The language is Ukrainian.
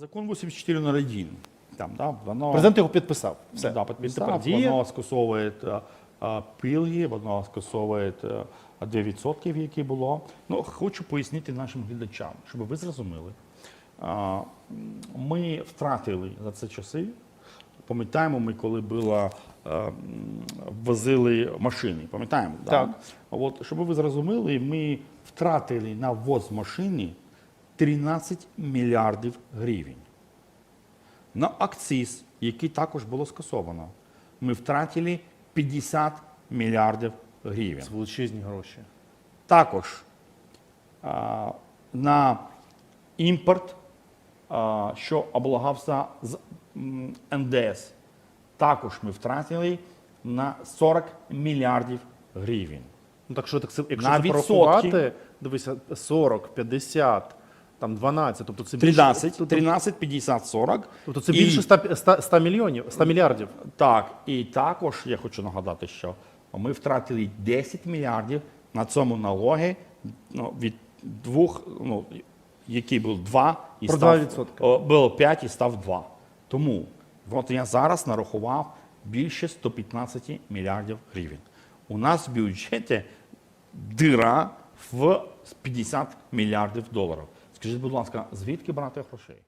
Закон 8401. Там, да, воно, Президент його підписав. Все. Да, підписав, діє. воно скасовує е, е, пільги, воно скасовує е, 2%, які було. Ну, хочу пояснити нашим глядачам, щоб ви зрозуміли. А, Ми втратили за це часи. Пам'ятаємо, ми коли було, е, м, возили машини, пам'ятаємо? да? Так. От, щоб ви зрозуміли, ми втратили на ввоз машини 13 мільярдів гривень. На акциз, який також було скасовано, ми втратили 50 мільярдів гривень. Це величезні гроші. Також а, на імпорт, а, що облагався з НДС, також ми втратили на 40 мільярдів гривень. Ну так що так якщо На це відсотки. порахувати, дивися, 40, 50, там 12, тобто це більше, 13, тобто, 13, 50, 40. тобто це І- більше 100, 100, 100 мільйонів, 100 мільярдів. Так, і також я хочу нагадати, що ми втратили 10 мільярдів на цьому налоги ну, від двох, ну, який був 2 і Про став, 2%. о, було 5 і став 2. Тому от я зараз нарахував більше 115 мільярдів гривень. У нас в бюджеті дира в 50 мільярдів доларів. Скажіть, будь ласка, звідки брати грошей?